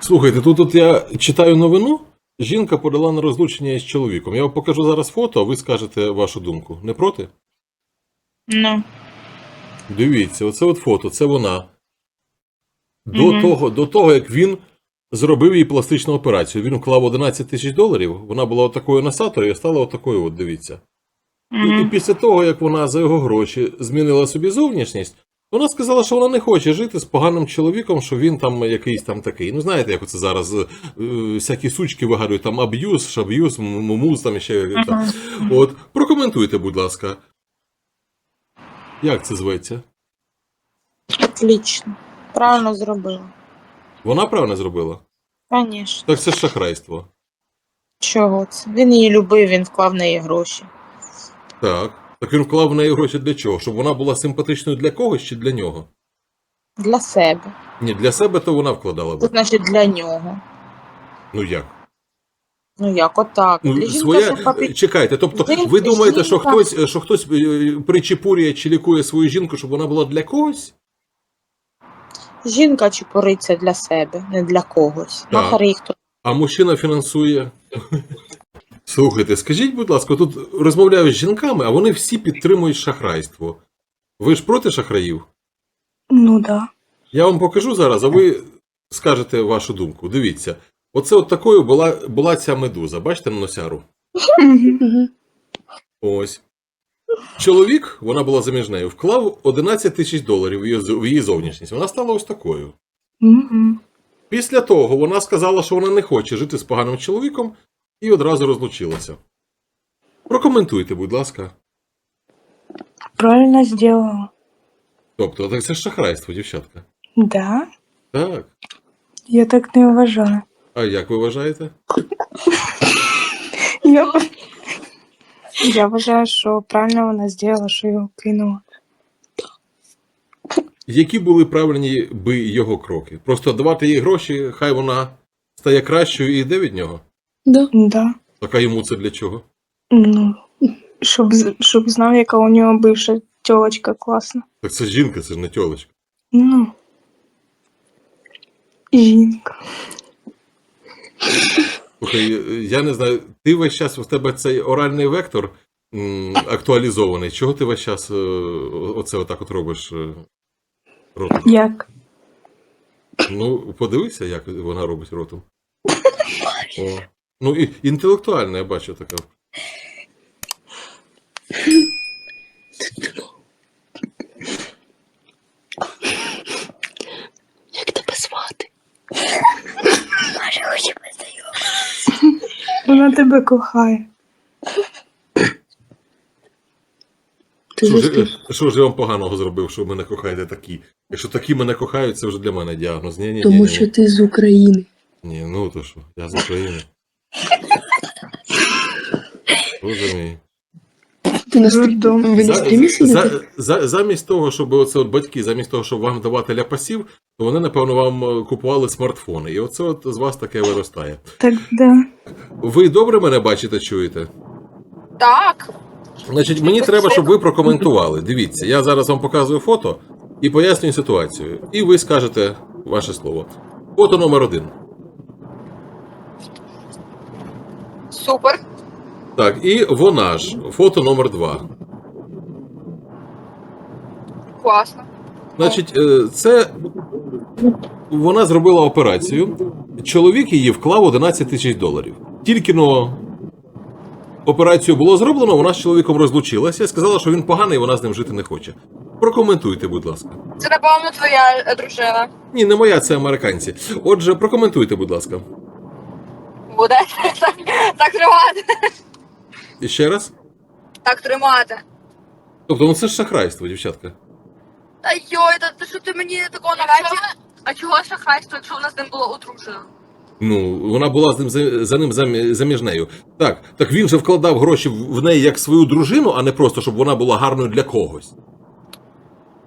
Слухайте, тут от я читаю новину. Жінка подала на розлучення із чоловіком. Я вам покажу зараз фото, а ви скажете вашу думку. Не проти? Ну. Дивіться, оце от фото, це вона. До, Мгм. того, до того, як він зробив їй пластичну операцію. Він вклав 11 тисяч доларів, вона була отакою носатою і стала отакою, от дивіться. І, і Угу. після того, як вона за його гроші змінила собі зовнішність, вона сказала, що вона не хоче жити з поганим чоловіком, що він там якийсь там такий. Ну, знаєте, як це зараз е, всякі сучки вигадують, там аб'юз, шаб'юз, мумуз, там ще. Там. От, прокоментуйте, будь ласка. Як це зветься? Отлично. Правильно зробила. Вона правильно зробила? Звісно. Так це ж шахрайство. Чого це? Він її любив, він вклав в неї гроші. Так. Так він вклав в неї гроші для чого? Щоб вона була симпатичною для когось чи для нього? Для себе. Ні, для себе то вона вкладала Це б. значить для нього. Ну як? Ну як отак? Ну, Для жінки своє... симпати- Чекайте, тобто Жінка- ви думаєте, що жінка- хтось, що хтось е, причепурює чи лікує свою жінку, щоб вона була для когось? Жінка чепуриться для себе, не для когось. Так. Їх тут. А мужчина фінансує. Слухайте, скажіть, будь ласка, тут розмовляю з жінками, а вони всі підтримують шахрайство. Ви ж проти шахраїв? Ну да. Я вам покажу зараз, а ви скажете вашу думку. Дивіться. Оце от такою була, була ця медуза. Бачите на носяру? Ось. Чоловік, вона була заміж нею, вклав 11 тисяч доларів в її, зовнішність. Вона стала ось такою. Після того вона сказала, що вона не хоче жити з поганим чоловіком і одразу розлучилася. Прокоментуйте, будь ласка. Правильно сделала. Тобто, так це ж шахрайство, дівчатка. Да. Так. Я так не вважаю. А як ви вважаєте? Я, я вважаю, що правильно вона зробила, що його кинула. Які були правильні би його кроки? Просто давати їй гроші, хай вона стає кращою і йде від нього? Да. Да. Так а йому це для чого? Ну, щоб, з- щоб знав, яка у нього бивша тілочка класна. Так це ж жінка, це ж не тьолочка. Ну. Жінка. Слухай, е, я не знаю, ти весь час в тебе цей оральний вектор м, актуалізований. Чого ти весь час е, оце отак от робиш? е, ротом? Як? Ну, подивися, як вона робить ротом. О. Ну, і інтелектуальна, я бачу така. Як тебе звати? Може, хоче Вона тебе кохає. Що ж, що ж я вам поганого зробив, що ви мене кохаєте такі? Якщо такі мене кохають, це вже для мене діагноз. Ні, ні, ні, Тому ні, що ні. ти з України. Ні, ну то що, я з України. Боже мій. Ти на стрі... Ви на стрімі за, сидите? за, замість того, щоб оце от батьки, замість того, щоб вам давати ляпасів, то вони, напевно, вам е, купували смартфони. І оце от з вас таке виростає. Так, да. Ви добре мене бачите, чуєте? Так. Значить, мені треба, щоб ви прокоментували. Дивіться, я зараз вам показую фото і пояснюю ситуацію. І ви скажете ваше слово. Фото номер один. Супер. Так, і вона ж, фото номер два. Класно. Значить, е, це вона зробила операцію. Чоловік її вклав 11 тисяч доларів. Тільки но операцію було зроблено, вона з чоловіком розлучилася і сказала, що він поганий, і вона з ним жити не хоче. Прокоментуйте, будь ласка. Це, напевно, твоя е, дружина. Ні, не моя, це американці. Отже, прокоментуйте, будь ласка. Буде? Так, так тримати. І ще раз. Так тримати. Тобто, ну це ж шахрайство, дівчатка. Та йой, та ти що ти мені такого навчив? А чого шахрайство, якщо в нас з ним було одружено? Ну, вона була з ним за, за ним замі- заміж нею. Так, так він же вкладав гроші в в неї як свою дружину, а не просто, щоб вона була гарною для когось.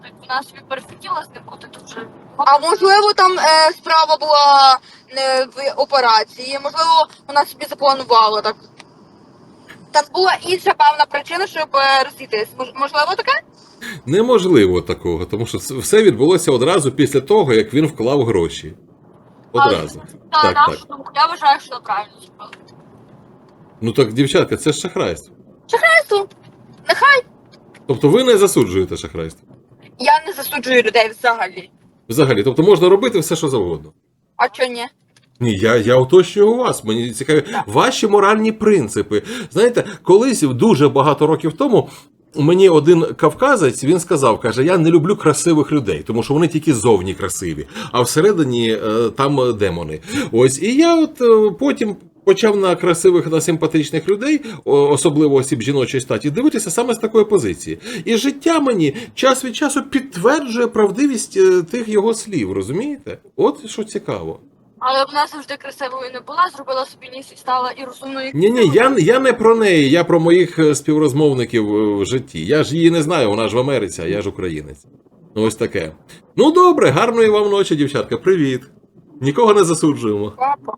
Так вона собі перехотіла з ним бути дуже. А можливо, там е, справа була операції, можливо, вона собі запланувала так. Там була інша певна причина, щоб е, розійтись. Мож- Можливо, таке? Неможливо такого, тому що все відбулося одразу після того, як він вклав гроші. Одразу. Та, Так, так. думку, я вважаю, що правильно зробили. Ну так, дівчатка, це ж шахрайство. Нехай. Нехай Тобто ви не засуджуєте шахрайство. я не засуджую людей взагалі. Взагалі, тобто можна робити все, що завгодно. А чого ні? Ні, я, я уточнюю у вас. Мені цікаві ваші моральні принципи. Знаєте, колись дуже багато років тому. Мені один кавказець він сказав: каже: Я не люблю красивих людей, тому що вони тільки зовні красиві, а всередині е, там демони. Ось і я от е, потім. Почав на красивих, на симпатичних людей, особливо осіб жіночої статі, дивитися саме з такої позиції. І життя мені час від часу підтверджує правдивість е, тих його слів, розумієте? От що цікаво. Але вона завжди красивою не була, зробила собі ніс і стала і розумною. Ні, ні, я, я не про неї, я про моїх е, співрозмовників е, в житті. Я ж її не знаю, вона ж в Америці, а я ж українець. Ну, ось таке. Ну добре, гарної вам ночі, дівчатка. Привіт. Нікого не засуджуємо. Папа.